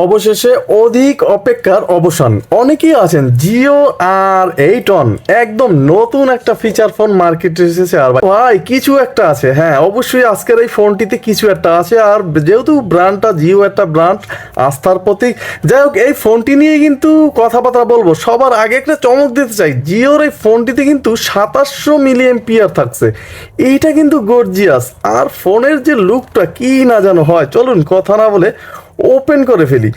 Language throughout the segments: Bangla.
অবশেষে অধিক অপেক্ষার অবসান। অনেকেই আছেন জিও আর এইটন একদম নতুন একটা ফিচার ফোন মার্কেটে এসেছে আর ভাই- ভাই, কিছু একটা আছে। হ্যাঁ অবশ্যই আজকের এই ফোনটিতে কিছু একটা আছে আর যেহেতু ব্র্যান্ডটা জিও একটা ব্র্যান্ড আস্থার প্রতীক, যাই হোক, এই ফোনটি নিয়ে কিন্তু কথাবার্তা বলব। সবার আগে একটা চমক দিতে চাই জিওর এই ফোনটিতে কিন্তু সাতাশশো মিলিয়ন পিয়ার থাকছে। এইটা কিন্তু গর্জিয়াস আর ফোনের যে লুকটা কি না যেন হয়, চলুন কথা না বলে ওপেন করে ফেলি।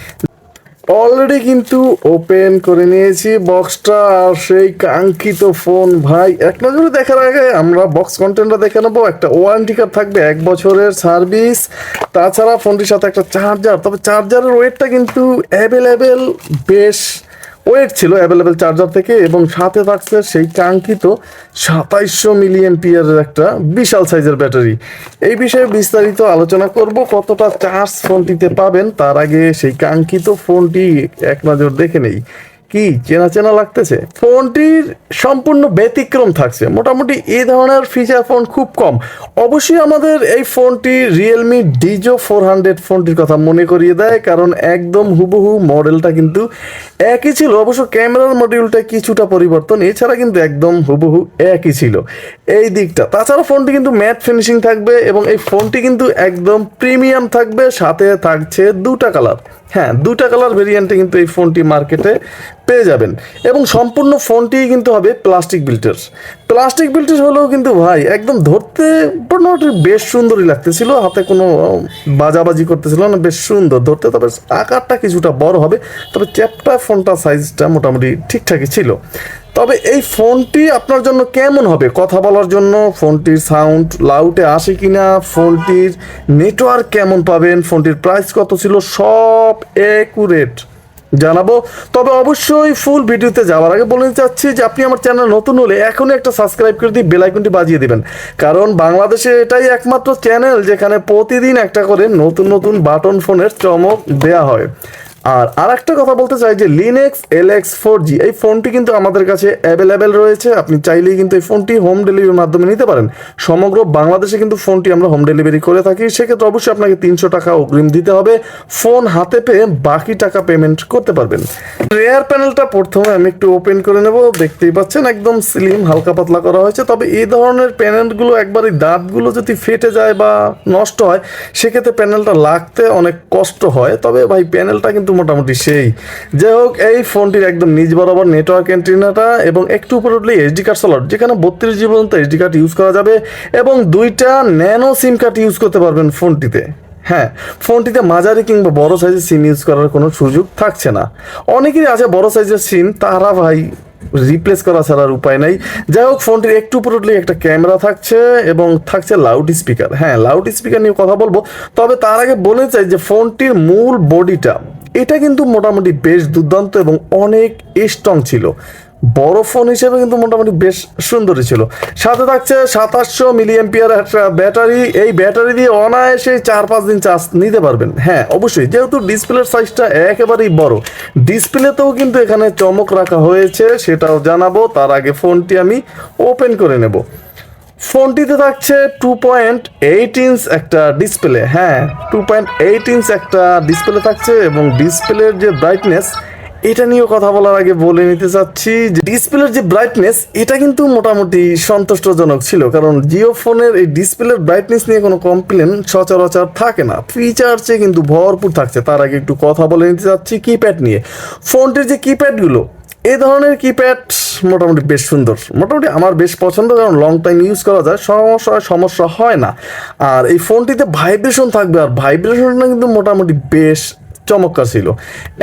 অলরেডি কিন্তু ওপেন করে নিয়েছি বক্সটা আর সেই কাঙ্ক্ষিত ফোন ভাই, এক নজরে দেখার আগে আমরা বক্স কন্টেন্টটা দেখে নেব। একটা ওয়ারেন্টি কার্ড থাকবে, এক বছরের সার্ভিস তাছাড়া ফোনটির সাথে একটা চার্জার তবে চার্জারের ওয়েটটা কিন্তু অ্যাভেলেবেল বেশ ওয়েট ছিল অ্যাভেলেবেল চার্জার থেকে এবং সাথে থাকছে সেই কাঙ্ক্ষিত সাতাইশশো মিলিয়ন পিয়ারের একটা বিশাল সাইজের ব্যাটারি এই বিষয়ে বিস্তারিত আলোচনা করব, কতটা চার্জ ফোনটিতে পাবেন, তার আগে সেই কাঙ্ক্ষিত ফোনটি এক নজর দেখে নেই। কি চেনা চেনা লাগতেছে? ফোনটির সম্পূর্ণ ব্যতিক্রম থাকছে। মোটামুটি এই ধরনের ফিচার ফোন খুব কম। অবশ্যই আমাদের এই ফোনটি রিয়েলমি ডিজো ফোর হান্ড্রেড ফোনটির কথা মনে করিয়ে দেয়, কারণ একদম হুবহু মডেলটা কিন্তু একই ছিল। অবশ্য ক্যামেরার মডিউলটা কিছুটা পরিবর্তন, এছাড়া কিন্তু একদম হুবহু একই ছিল। এই দিকটা। তাছাড়া ফোনটি কিন্তু ম্যাট ফিনিশিং থাকবে এবং এই ফোনটি কিন্তু একদম প্রিমিয়াম থাকবে, সাথে থাকছে দুটা কালার হ্যাঁ দুটা কালার ভেরিয়েন্টে কিন্তু এই ফোনটি মার্কেটে পেয়ে যাবেন। এবং সম্পূর্ণ ফোনটি কিন্তু হবে প্লাস্টিক বিল্টার প্লাস্টিক বিল্টার হলেও কিন্তু ভাই, একদম ধরতে মোটামুটি বেশ সুন্দরই লাগতেছিল। হাতে কোনো বাজাবাজি করতেছিল না, বেশ সুন্দর। ধরতে তবে আকারটা কিছুটা বড় হবে, তবে চ্যাপটা ফোনটা সাইজটা মোটামুটি ঠিকঠাকই ছিল। তবে এই ফোনটি আপনার জন্য কেমন হবে? কথা বলার জন্য ফোনটির সাউন্ড লাউটে আসে কিনা? ফোনটির নেটওয়ার্ক কেমন পাবেন? ফোনটির প্রাইস কত ছিল? সব একুরেট জানাব। তবে অবশ্যই ফুল ভিডিওতে যাওয়ার আগে বলে চাচ্ছি যে আপনি আমার চ্যানেল নতুন হলে এখনই একটা সাবস্ক্রাইব করে দিয়ে বেলাইকনটি বাজিয়ে দিবেন। কারণ বাংলাদেশে এটাই একমাত্র চ্যানেল যেখানে প্রতিদিন একটা করে নতুন নতুন বাটন ফোনের চমক দেয়া হয়। আর আর একটা কথা বলতে চাই যে লিনেক্স এল এক্স ফোর জি এই ফোনটি কিন্তু আমাদের কাছে অ্যাভেলেবেল রয়েছে। আপনি চাইলেই কিন্তু এই ফোনটি হোম ডেলিভারির মাধ্যমে নিতে পারেন। সমগ্র বাংলাদেশে কিন্তু ফোনটি আমরা হোম ডেলিভারি করে থাকি। সেক্ষেত্রে অবশ্যই আপনাকে তিনশো টাকা অগ্রিম দিতে হবে। ফোন হাতে পেয়ে বাকি টাকা পেমেন্ট করতে পারবেন। রেয়ার প্যানেলটা প্রথমে আমি একটু ওপেন করে নেব। দেখতেই পাচ্ছেন একদম স্লিম হালকা পাতলা করা হয়েছে। তবে এই ধরনের প্যানেলগুলো একবার এই দাঁতগুলো যদি ফেটে যায় বা নষ্ট হয়, সেক্ষেত্রে প্যানেলটা লাগতে অনেক কষ্ট হয়। তবে ভাই প্যানেলটা কিন্তু মোটামুটি সেই। যাই হোক, এই ফোনটির একদম নিজ বরাবর নেটওয়ার্ক অ্যান্টিনাটা এবং একটু উপরে উঠলে এইচডি কার্ড স্লট যেখানে বত্রিশ জি পর্যন্ত এইচডি কার্ড ইউজ করা যাবে এবং দুইটা ন্যানো সিম কার্ড ইউজ করতে পারবেন ফোনটিতে। হ্যাঁ ফোনটিতে মাঝারি কিংবা বড় সাইজের সিম ইউজ করার কোনো সুযোগ থাকছে না। অনেকেরই আছে বড় সাইজের সিম তারা ভাই রিপ্লেস করা ছাড়ার উপায় নাই। যাই হোক, ফোনটির একটু উপরে উঠলে একটা ক্যামেরা থাকছে এবং থাকছে লাউড স্পিকার হ্যাঁ লাউড স্পিকার নিয়ে কথা বলব, তবে তার আগে বলে চাই যে ফোনটির মূল বডিটা এটা কিন্তু মোটামুটি বেশ দুর্দান্ত এবং অনেক স্ট্রং ছিল। বড় ফোন হিসেবে কিন্তু মোটামুটি বেশ সুন্দরই ছিল। সাথে থাকছে সাতাশশো মিলিয়ন পিয়ার একটা ব্যাটারি এই ব্যাটারি দিয়ে অনায়াসে চার পাঁচ দিন চার্জ নিতে পারবেন। হ্যাঁ অবশ্যই। যেহেতু ডিসপ্লের সাইজটা একেবারেই বড় ডিসপ্লেতেও কিন্তু এখানে চমক রাখা হয়েছে, সেটাও জানাব। তার আগে ফোনটি আমি ওপেন করে নেব। ফোনটিতে থাকছে টু পয়েন্ট এইট ইঞ্চ একটা ডিসপ্লে হ্যাঁ টু পয়েন্ট এইট ইঞ্চ একটা ডিসপ্লে থাকছে এবং ডিসপ্লের যে ব্রাইটনেস এটা নিয়েও কথা বলার আগে বলে নিতে চাচ্ছি যে ডিসপ্লের যে ব্রাইটনেস এটা কিন্তু মোটামুটি সন্তুষ্টজনক ছিল, কারণ জিও ফোনের এই ডিসপ্লের ব্রাইটনেস নিয়ে কোনো কমপ্লেন সচরাচর থাকে না। ফিচার্সে কিন্তু ভরপুর থাকছে, তার আগে একটু কথা বলে নিতে চাচ্ছি কিপ্যাড নিয়ে। ফোনটির যে কিপ্যাডগুলো এ ধরনের কিপ্যাড মোটামুটি বেশ সুন্দর। মোটামুটি আমার বেশ পছন্দ কারণ লং টাইম ইউজ করা যায়, সমস্যা সমস্যা হয় না। আর এই ফোনটিতে ভাইব্রেশন থাকবে, আর ভাইব্রেশনটা কিন্তু মোটামুটি বেশ চমৎকার ছিল।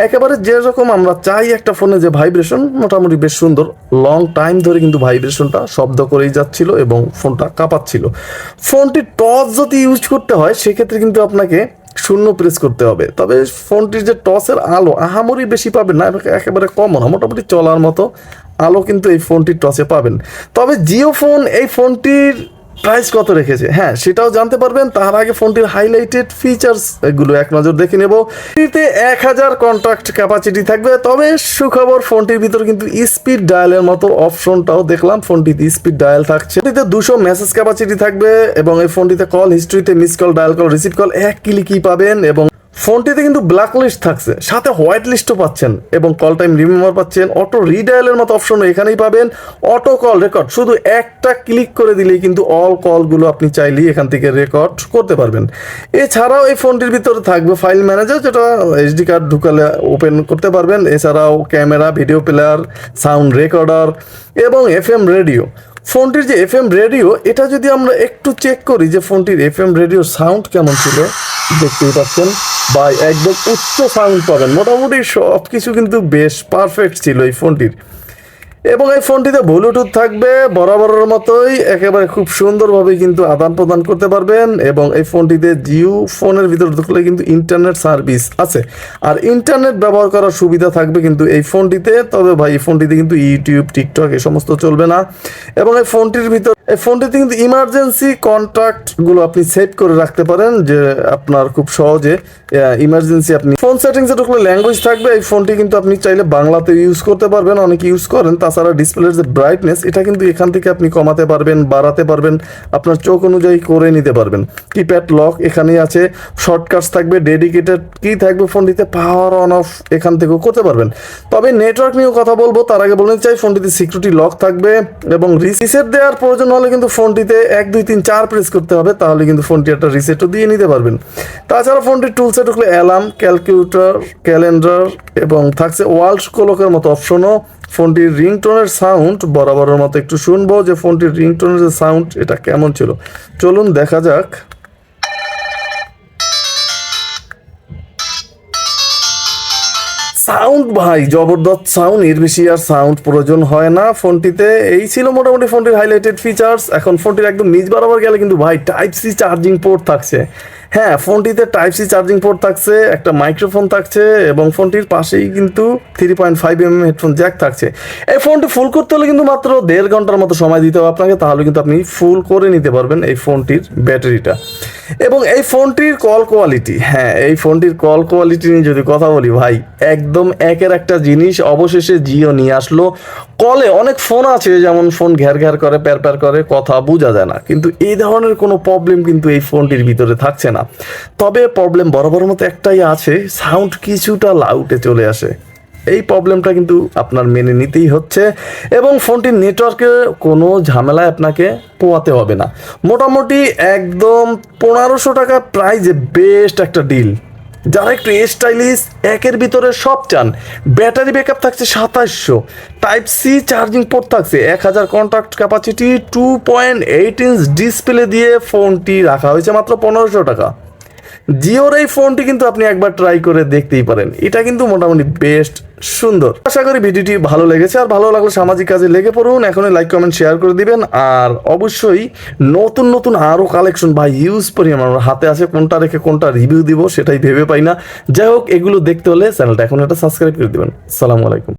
একেবারে যেরকম আমরা চাই একটা ফোনে যে ভাইব্রেশন মোটামুটি বেশ সুন্দর। লং টাইম ধরে কিন্তু ভাইব্রেশনটা শব্দ করেই যাচ্ছিল এবং ফোনটা কাঁপাচ্ছিল। ফোনটি টচ যদি ইউজ করতে হয়, সেক্ষেত্রে কিন্তু আপনাকে শূন্য প্রেস করতে হবে। তবে ফোনটির যে টসের আলো আহামরি বেশি পাবেন না একেবারে কম না, মোটামুটি চলার মতো আলো কিন্তু এই ফোনটির টসে পাবেন। তবে জিও ফোন, এই ফোনটির প্রাইস কত রেখেছে? হ্যাঁ সেটাও জানতে পারবেন। তার আগে ফোনটির হাইলাইটেড ফিচার্স এগুলো এক নজর দেখে নেব। ফ্রিতে এক হাজার কন্ট্রাক্ট ক্যাপাসিটি থাকবে। তবে সুখবর, ফোনটির ভিতর কিন্তু স্পিড ডায়ালের মতো অপশনটাও দেখলাম। ফোনটিতে স্পিড ডায়াল থাকছে। ফোনটিতে দুশো মেসেজ ক্যাপাসিটি থাকবে এবং এই ফোনটিতে call হিস্ট্রিতে miss call dial call receive call এক কিলি ক্লিকই পাবেন এবং ফোনটিতে কিন্তু ব্ল্যাক লিস্ট থাকছে। সাথে হোয়াইট লিস্টও পাচ্ছেন এবং কল টাইম রিমেম্বার পাচ্ছেন। অটো রিডায়ালের মতো অপশন এখানেই পাবেন। অটো কল রেকর্ড শুধু একটা ক্লিক করে দিলেই কিন্তু অল কলগুলো আপনি চাইলেই এখান থেকে রেকর্ড করতে পারবেন। এছাড়াও এই ফোনটির ভিতরে থাকবে ফাইল ম্যানেজার যেটা এইচডি কার্ড ঢুকালে ওপেন করতে পারবেন। এছাড়াও camera video player sound recorder এবং এফ এম রেডিও ফোনটির যে এফ এম রেডিও, এটা যদি আমরা একটু চেক করি যে ফোনটির এফ এম রেডিও সাউন্ড কেমন ছিল, দেখতেই পাচ্ছেন বা একদম উচ্চ সাউন্ড পাবেন। মোটামুটি সব কিছু কিন্তু বেশ পারফেক্ট ছিল এই ফোনটির। এবং এই ফোনটিতে ব্লুটুথ থাকবে, বরাবরের মতোই একেবারে খুব সুন্দরভাবে কিন্তু আদান প্রদান করতে পারবেন এবং এই ফোনটিতে জিও ফোনের ভিতরে ঢুকলে কিন্তু ইন্টারনেট সার্ভিস আছে। আর ইন্টারনেট ব্যবহার করার সুবিধা থাকবে কিন্তু এই ফোনটিতে, তবে ভাই এই ফোনটিতে কিন্তু ইউটিউব, টিকটক এই সমস্ত চলবে না। এবং এই ফোনটির ভিতর, এই ফোনটিতে কিন্তু ইমার্জেন্সি কন্ট্যাক্টগুলো আপনি সেট করে রাখতে পারেন, যে আপনার খুব সহজে ইমার্জেন্সি আপনি ফোন সেটিংসে ঢুকলে ল্যাঙ্গুয়েজ থাকবে। এই ফোনটি কিন্তু আপনি চাইলে বাংলাতে ইউজ করতে পারবেন, অনেকে ইউজ করেন তাছাড়া ডিসপ্লের যে ব্রাইটনেস এটা কিন্তু এখান থেকে আপনি কমাতে পারবেন, বাড়াতে পারবেন, আপনার চোখ অনুযায়ী করে নিতে পারবেন। কিপ্যাড লক এখানেই আছে শর্টকাটস থাকবে ডেডিকেটেড কি থাকবে ফোনটিতে পাওয়ার অন অফ এখান থেকেও করতে পারবেন। তবে নেটওয়ার্ক নিয়েও কথা বলব, তার আগে বলতে চাই ফোনটিতে সিকিউরিটি লক থাকবে এবং রিসেট দেওয়ার প্রয়োজন হলে কিন্তু ফোনটিতে এক, দুই, তিন, চার প্রেস করতে হবে, তাহলে কিন্তু ফোনটি একটা রিসেটও দিয়ে নিতে পারবেন। তাছাড়া ফোনটির টুলসে ঢুকলে অ্যালার্ম ক্যালকুলেটর ক্যালেন্ডার এবং থাকছে ওয়ার্ল্ড কোলকের মতো অপশনও ফোনটির রিংটোনের সাউন্ড বরাবরের মতো একটু শুনব যে ফোনটির রিংটোনের যে সাউন্ড এটা কেমন ছিল। চলুন দেখা যাক। সাউন্ড ভাই, জবরদস্ত সাউন্ড এর বেশি আর সাউন্ড প্রয়োজন হয় না ফোনটিতে। এই ছিল মোটামুটি ফোনটির হাইলাইটেড ফিচার্স এখন ফোনটির একদম নিচ বরাবর গেলে কিন্তু ভাই টাইপ সি চার্জিং পোর্ট থাকছে। হ্যাঁ ফোনটিতে টাইপ সি চার্জিং পোর্ট থাকছে, একটা মাইক্রোফোন থাকছে এবং ফোনটির পাশেই কিন্তু three point five M headphone jack থাকছে। এই ফোনটি ফুল করতে হলে কিন্তু মাত্র দেড় ঘণ্টার মতো সময় দিতে হবে আপনাকে, তাহলে কিন্তু আপনি ফুল করে নিতে পারবেন এই ফোনটির ব্যাটারিটা। এবং এই ফোনটির কল কোয়ালিটি হ্যাঁ এই ফোনটির কল কোয়ালিটি নিয়ে যদি কথা বলি, ভাই, একদম একের একটা জিনিস অবশেষে জিও নিয়ে আসলো। কলে অনেক ফোন আছে, যেমন ফোন ঘ্যার ঘ্যার করে, প্যার প্যার করে, কথা বোঝা যায় না। কিন্তু এই ধরনের কোনো প্রবলেম কিন্তু এই ফোনটির ভিতরে থাকছে না। তবে প্রবলেম বরাবর মতো একটাই আছে সাউন্ড কিছুটা লাউটে চলে আসে। এই প্রবলেমটা কিন্তু আপনার মেনে নিতেই হচ্ছে এবং ফোনটির নেটওয়ার্কে কোনো ঝামেলায় আপনাকে পোয়াতে হবে না। মোটামুটি একদম পনেরোশো টাকা প্রাইজে বেস্ট একটা ডিল যারা একটু স্টাইলিশ একের ভিতরে সব চান। ব্যাটারি ব্যাকআপ থাকছে সাতাশশো। টাইপ সি চার্জিং পোর্ট থাকছে এক হাজার contract capacity two point eight inch display দিয়ে ফোনটি রাখা হয়েছে মাত্র পনেরোশো টাকা। জিওর এই ফোনটি কিন্তু আপনি একবার ট্রাই করে দেখতেই পারেন। এটা কিন্তু মোটামুটি বেস্ট সুন্দর। আশা করি ভিডিওটি ভালো লেগেছে, আর ভালো লাগলে সামাজিক কাজে লেগে পড়ুন, এখনই লাইক কমেন্ট শেয়ার করে দিবেন, আর অবশ্যই নতুন নতুন আরও কালেকশন বা ইউজ পরিমাণ আমার হাতে আছে, কোনটা রেখে কোনটা রিভিউ দিব সেটাই ভেবে পাই না। যাই হোক, এগুলো দেখতে হলে চ্যানেলটা এখন একটা সাবস্ক্রাইব করে দিবেন। সালামু আলাইকুম।